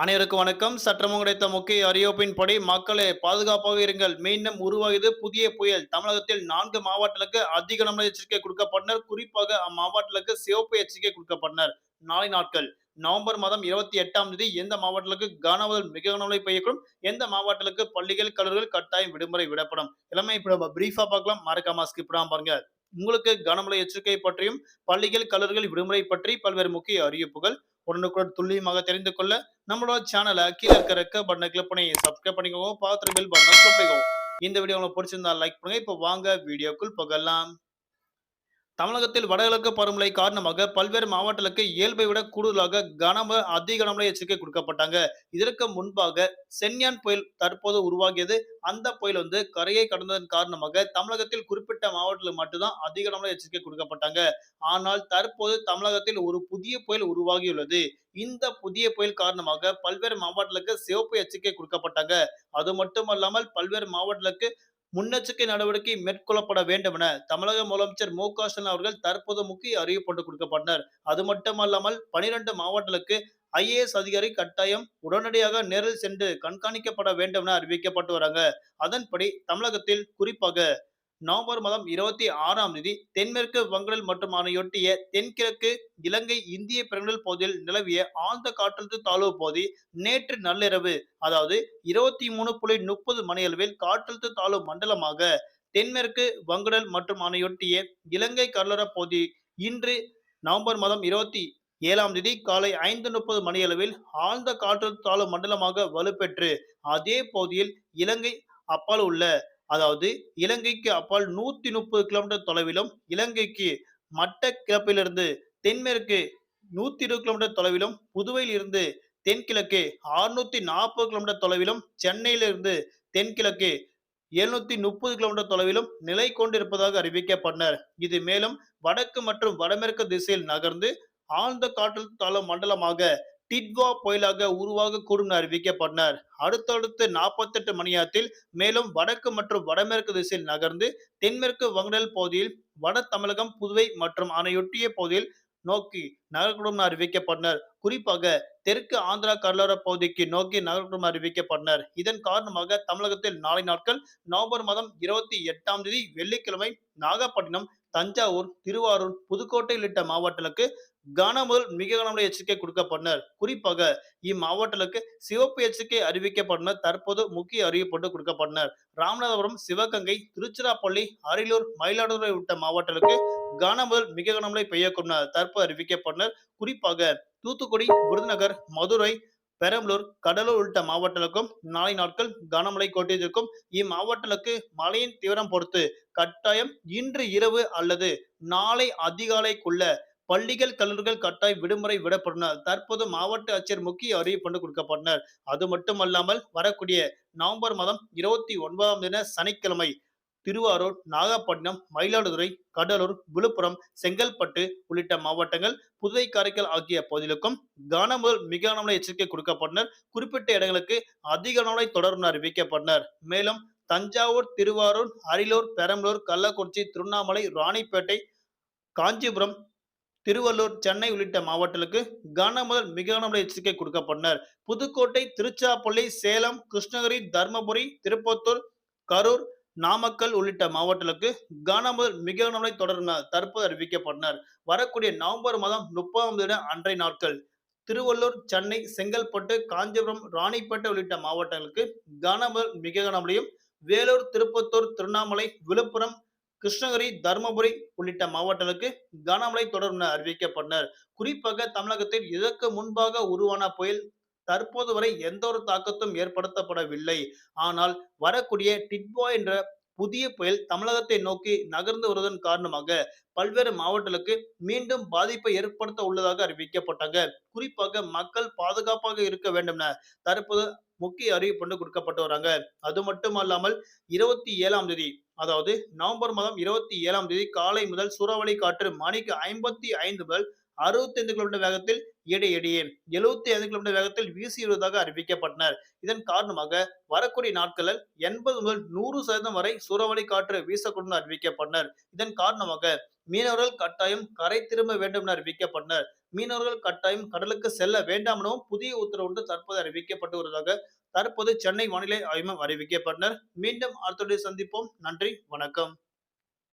அனைவருக்கும் வணக்கம். சற்றமும் கிடைத்த முக்கிய அறிவிப்பின்படி மக்களே பாதுகாப்பாக இருங்கள். மீண்டும் உருவாகியது புதிய புயல். தமிழகத்தில் நான்கு மாவட்டங்களுக்கு அதிக கனமழை எச்சரிக்கை கொடுக்கப்பட்டனர். குறிப்பாக அம்மாவட்டங்களுக்கு சிவப்பு எச்சரிக்கை கொடுக்கப்பட்டனர். நாளை நாட்கள். நவம்பர் மாதம் இருபத்தி எட்டாம் தேதி எந்த மாவட்டங்களுக்கு கனமுதல் மிக கனமழை பெய்யக்கூடும்? எந்த மாவட்டங்களுக்கு பள்ளிகள் கல்லூரிகள் கட்டாயம் விடுமுறை விடப்படும்? எல்லாமே இப்ப நம்ம பிரீஃபா பார்க்கலாம். மறக்காம ஸ்கிப் பாருங்க. உங்களுக்கு கனமழை எச்சரிக்கை பற்றியும் பள்ளிகள் கல்லூரிகள் விடுமுறை பற்றி பல்வேறு முக்கிய அறிவிப்புகள். உடனுக்குடன் துல்லியமாக தெரிந்து கொள்ள நம்மளோட சேனலை கீழே இருக்க ரெக்க பட்டனை கிளிக் பண்ணி சப்ஸ்கிரைப் பண்ணிக்கோங்க பார்த்துட்டு பில் பட்டனை கிளிக் பண்ணிக்கோங்க. இந்த வீடியோ உங்களுக்கு பிடிச்சிருந்தா லைக் பண்ணுங்க. இப்போ வாங்க வீடியோக்குள் போகலாம். தமிழகத்தில் வடகிழக்கு பருவமழை காரணமாக பல்வேறு மாவட்டங்களுக்கு இயல்பை விட கூடுதலாக கனமழை அதிக கனமழை எச்சரிக்கை கொடுக்கப்பட்டாங்க. இதற்கு முன்பாக சென்யான் புயல் தற்போது உருவாகியது. அந்த புயல் வந்து கரையை கடந்ததன் காரணமாக தமிழகத்தில் குறிப்பிட்ட மாவட்டத்தில் மட்டும்தான் அதிக கனமழை எச்சரிக்கை கொடுக்கப்பட்டாங்க. ஆனால் தற்போது தமிழகத்தில் ஒரு புதிய புயல் உருவாகியுள்ளது. இந்த புதிய புயல் காரணமாக பல்வேறு மாவட்டங்களுக்கு சிவப்பு எச்சரிக்கை கொடுக்கப்பட்டாங்க. அது மட்டுமல்லாமல் பல்வேறு மாவட்டங்களுக்கு முன்னெச்சரிக்கை நடவடிக்கை மேற்கொள்ளப்பட வேண்டும் என தமிழக முதலமைச்சர் மு க ஸ்டாலின் அவர்கள் தற்போது முக்கிய அறிவிப்பு கொடுக்கப்பட்டனர். அது மட்டுமல்லாமல் பனிரெண்டு மாவட்டங்களுக்கு ஐஏஎஸ் அதிகாரி கட்டாயம் உடனடியாக நேரில் சென்று கண்காணிக்கப்பட வேண்டும் என அறிவிக்கப்பட்டு வராங்க. அதன்படி தமிழகத்தில் குறிப்பாக நவம்பர் மாதம் இருபத்தி ஆறாம் தேதி தென்மேற்கு வங்கடல் மற்றும் அதனையொட்டிய தென்கிழக்கு இலங்கை இந்திய பெருங்கடல் பகுதியில் நிலவிய ஆழ்ந்த காற்றழுத்த தாழ்வு பகுதி நேற்று நள்ளிரவு அதாவது இருபத்தி மூணு புள்ளி முப்பது மணியளவில் காற்றழுத்த தாழ்வு மண்டலமாக தென்மேற்கு வங்கடல் மற்றும் அதனையொட்டிய இலங்கை கடலோர பகுதி இன்று நவம்பர் மாதம் இருபத்தி ஏழாம் தேதி காலை ஐந்து முப்பது மணியளவில் ஆழ்ந்த காற்றழுத்த தாழ்வு மண்டலமாக வலுப்பெற்று அதே பகுதியில் இலங்கை அப்பால் உள்ள அதாவது இலங்கைக்கு அப்பால் நூத்தி முப்பது கிலோமீட்டர் தொலைவிலும் இலங்கைக்கு மட்டக்கிழப்பிலிருந்து தென்மேற்கு நூத்தி இருபது கிலோமீட்டர் தொலைவிலும் புதுவையில் இருந்து தென்கிழக்கு அறுநூத்தி நாற்பது கிலோமீட்டர் தொலைவிலும் சென்னையிலிருந்து தென்கிழக்கு எழுநூத்தி முப்பது கிலோமீட்டர் தொலைவிலும் நிலை கொண்டிருப்பதாக அறிவிக்கப்பட்டனர். இது மேலும் வடக்கு மற்றும் வடமேற்கு திசையில் நகர்ந்து ஆழ்ந்த காற்றழுத்த தாழ்வு மண்டலமாக டிட்வா புயலாக உருவாகக்கூடும் என அறிவிக்கப்பட்டனர் அடுத்தடுத்து நாற்பத்தெட்டு எட்டு நேரத்தில் மேலும் வடக்கு மற்றும் வடமேற்கு திசையில் நகர்ந்து தென்மேற்கு வங்கடல் பகுதியில் வட தமிழகம் புதுவை மற்றும் அணையொட்டிய பகுதியில் நோக்கி நகரக்கூடும் அறிவிக்கப்பட்டனர் குறிப்பாக தெற்கு ஆந்திரா கடலோர பகுதிக்கு நோக்கி நகரக்கூடும் அறிவிக்கப்பட்டனர் இதன் காரணமாக தமிழகத்தில் நாளை நாட்கள் நவம்பர் மாதம் இருபத்தி எட்டாம் தேதி வெள்ளிக்கிழமை நாகப்பட்டினம் தஞ்சாவூர் திருவாரூர் புதுக்கோட்டை உள்ளிட்ட மாவட்டங்களுக்கு கனமுதல் மிக கனமழை எச்சரிக்கை கொடுக்கப்பட்டனர். குறிப்பாக இம்மாவட்டங்களுக்கு சிவப்பு எச்சரிக்கை அறிவிக்கப்பட்டனர். தற்போது முக்கிய அறிவிப்பு கொடுக்கப்பட்டனர். ராமநாதபுரம் சிவகங்கை திருச்சிராப்பள்ளி அரியலூர் மயிலாடுதுறை உள்ளிட்ட மாவட்டங்களுக்கு கனமுதல் மிக கனமழை பெய்யக்கூடும் தற்போது அறிவிக்கப்பட்டனர். குறிப்பாக தூத்துக்குடி விருதுநகர் மதுரை பெரம்பலூர் கடலூர் உள்ளிட்ட மாவட்டங்களுக்கும் நாளை நாட்கள் கனமழை கொட்டியிருக்கும். இம்மாவட்டங்களுக்கு மழையின் தீவிரம் பொறுத்து கட்டாயம் இன்று இரவு அல்லது நாளை அதிகாலைக்குள்ள பள்ளிகள் கல்லூரிகள் கட்டாயம் விடுமுறை விடப்பட்டனர் தற்போது மாவட்ட ஆட்சியர் முக்கிய அறிவிப்பு கொடுக்கப்பட்டனர். அது மட்டுமல்லாமல் வரக்கூடிய நவம்பர் மாதம் இருபத்தி ஒன்பதாம் தின சனிக்கிழமை திருவாரூர் நாகப்பட்டினம் மயிலாடுதுறை கடலூர் விழுப்புரம் செங்கல்பட்டு உள்ளிட்ட மாவட்டங்கள் புதுவை காரைக்கால் ஆகிய பகுதிகளுக்கும் கனமுதல் மிக கனமழை எச்சரிக்கை கொடுக்கப்பட்டனர். குறிப்பிட்ட இடங்களுக்கு அதிக கனமழை தொடரும் அறிவிக்கப்பட்டனர். மேலும் தஞ்சாவூர் திருவாரூர் அரியலூர் பெரம்பலூர் கள்ளக்குறிச்சி திருவண்ணாமலை ராணிப்பேட்டை காஞ்சிபுரம் திருவள்ளூர் சென்னை உள்ளிட்ட மாவட்டங்களுக்கு கனமுதல் மிக கனமழை எச்சரிக்கை கொடுக்கப்பட்டனர். புதுக்கோட்டை திருச்சிராப்பள்ளி சேலம் கிருஷ்ணகிரி தர்மபுரி திருப்பத்தூர் கரூர் நாமக்கல் உள்ளிட்ட மாவட்டங்களுக்கு கனமுதல் மிக கனமழை தொடர்ந்த தற்போது அறிவிக்கப்பட்டனர். வரக்கூடிய நவம்பர் மாதம் முப்பதாம் தேதி அன்றைய நாட்கள் திருவள்ளூர் சென்னை செங்கல்பட்டு காஞ்சிபுரம் ராணிப்பேட்டை உள்ளிட்ட மாவட்டங்களுக்கு கனமுதல் மிக கனமழையும் வேலூர் திருப்பத்தூர் திருவண்ணாமலை விழுப்புரம் கிருஷ்ணகிரி தருமபுரி உள்ளிட்ட மாவட்டங்களுக்கு கனமழை தொடரும் என அறிவிக்கப்பட்டனர். குறிப்பாக தமிழகத்தில் இதற்கு முன்பாக உருவான புயல் தற்போது வரை எந்த ஒரு தாக்கத்தும் ஏற்படுத்தப்படவில்லை. ஆனால் வரக்கூடிய டிட்வா என்ற புதிய புயல் தமிழகத்தை நோக்கி நகர்ந்து வருவதன் காரணமாக பல்வேறு மாவட்டங்களுக்கு மீண்டும் பாதிப்பை ஏற்படுத்த உள்ளதாக அறிவிக்கப்பட்டாங்க. குறிப்பாக மக்கள் பாதுகாப்பாக இருக்க வேண்டும் என தற்போது முக்கிய அறிவிப்பு கொடுக்கப்பட்டு வராங்க. அது மட்டுமல்லாமல் இருபத்தி ஏழாம் தேதி அதாவது நவம்பர் மாதம் இருபத்தி ஏழாம் தேதி காலை முதல் சூறாவளி காற்று மணிக்கு ஐம்பத்தி ஐந்து முதல் அறுபத்தி ஐந்து கிலோமீட்டர் வேகத்தில் இடையிடையே எழுபத்தி ஐந்து கிலோமீட்டர் வேகத்தில் வீசி வருவதாக அறிவிக்கப்பட்டனர். இதன் காரணமாக வரக்கூடிய நாட்களில் எண்பது முதல் நூறு சதவீதம் வரை சூறாவளி காற்று வீசக்கூடும் அறிவிக்கப்பட்டனர். இதன் காரணமாக மீனவர்கள் கட்டாயம் கரை திரும்ப வேண்டும் என அறிவிக்கப்பட்டனர். மீனவர்கள் கட்டாயம் கடலுக்கு செல்ல வேண்டாம் எனவும் புதிய உத்தரவு ஒன்று தற்போது அறிவிக்கப்பட்டு வருவதாக தற்போது சென்னை வானிலை ஆய்வு அறிவிக்கப்பட்டனர். மீண்டும் அடுத்த சந்திப்போம். நன்றி வணக்கம்.